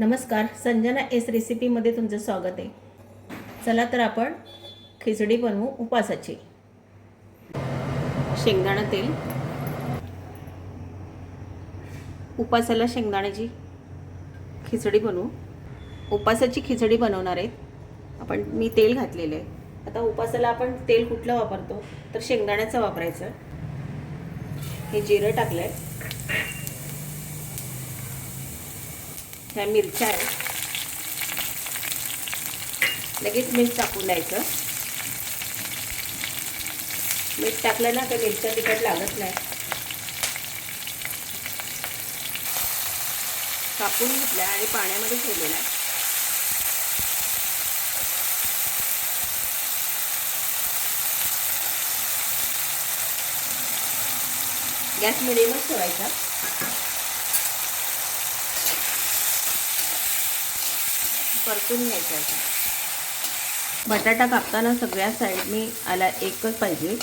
नमस्कार संजना एस रेसिपीमध्ये तुमचं स्वागत आहे. चला तर आपण खिचडी बनवू उपासाची. शेंगदाणा तेल. उपासाला शेंगदाण्याची खिचडी बनवू. उपासाची खिचडी बनवणार आहेत आपण मी तेल घातलेलं आहे. आता उपासाला आपण तेल कुठलं वापरतो? तर शेंगदाण्याचं वापरायचं. हे जिरं टाकलं आहे ह्या मिरच्या आहेत. लगेच मीठ टाकून द्यायचं. मीठ टाकलं ना तर मिरच्या तिखट लागत नाही. कापून घेतल्या आणि पाण्यामध्ये ठेवलेला आहे. गॅस मिडियमच ठेवायचा. परतून घ्यायचा आहे. बटाटा कापताना सगळ्या साईडनी आला एकच पाहिजे.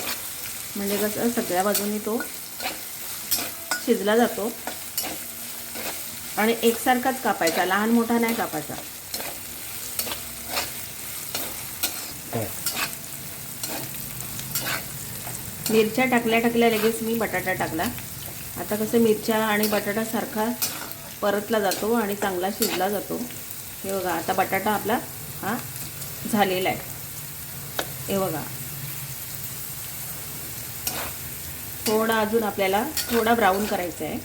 म्हणजे कसं सगळ्या बाजूनी तो शिजला जातो. आणि एकसारखाच कापायचा लहान मोठा नाही कापायचा. मिरच्या टाकल्या टाकल्या लगेच मी बटाटा टाकला. आता कसं मिरच्या आणि बटाटा सारखा परतला जातो आणि चांगला शिजला जातो. हे बघा आता बटाटा आपला हा झालेला आहे. हे बघा. थोडा अजून आपल्याला थोडा ब्राऊन करायचा आहे.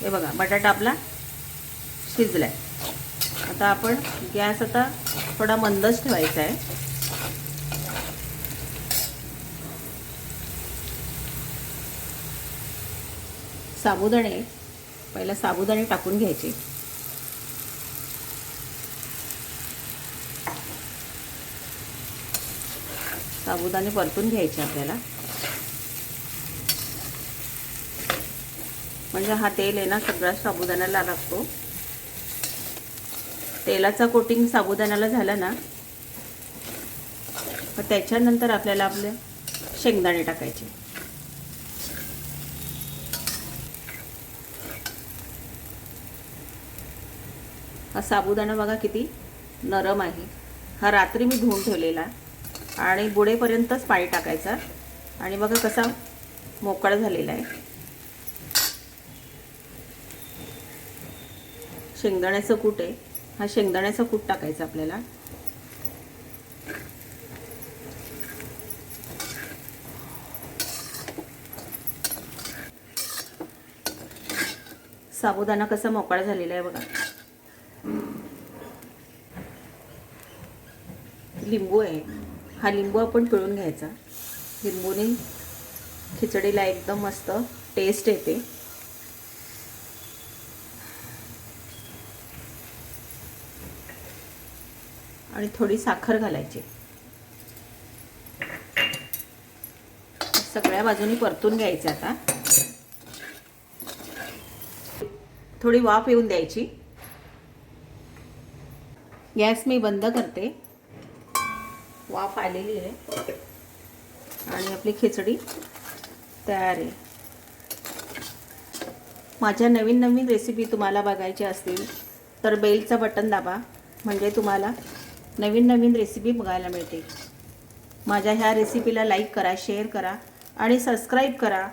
हे बघा बटाटा आपला शिजला आहे आता आपण गॅस आता थोडा मंदच ठेवायचा आहे. साबुदाणे पहिला साबुदाणे टाकून घ्यायचे. साबुदाणे परतून घ्यायचे आपल्याला. म्हणजे हा तेल आहे ना सगळा साबुदाण्याला लागतो. तेलाचा कोटिंग साबुदाण्याला झाला ना मग त्याच्यानंतर आपल्याला आपले शेंगदाणे टाकायचे. हा साबुदाणा बघा किती नरम आहे. हा रात्री मी धुवून ठेवलेला आणि बुडेपर्यंतच पाणी टाकायचा. आणि बघा कसा मोकळा झालेला आहे. शेंगदाण्याचं कूट आहे. हा शेंगदाण्याचा कूट टाकायचा आपल्याला. साबुदाणा कसा मोकळा झालेला आहे बघा. लिंबू आहे. हा लिंबू आपण पिळून घ्यायचा. लिंबूने खिचडीला एकदम मस्त टेस्ट येते. आणि थोडी साखर घालायची. सगळ्या बाजूनी परतून घ्यायचं आता. थोडी वाफ येऊन द्यायची. गॅस मी बंद करते. वाफ आलेली आहे. आणि आपली खिचडी तयार आहे. माझ्या नवीन नवीन रेसिपी तुम्हाला बघायच्या असतील तर बेलचं बटन दाबा म्हणजे तुम्हाला नवीन नवीन रेसिपी बघायला मिळते माझ्या ह्या रेसिपीला लाईक करा शेअर करा आणि सबस्क्राईब करा.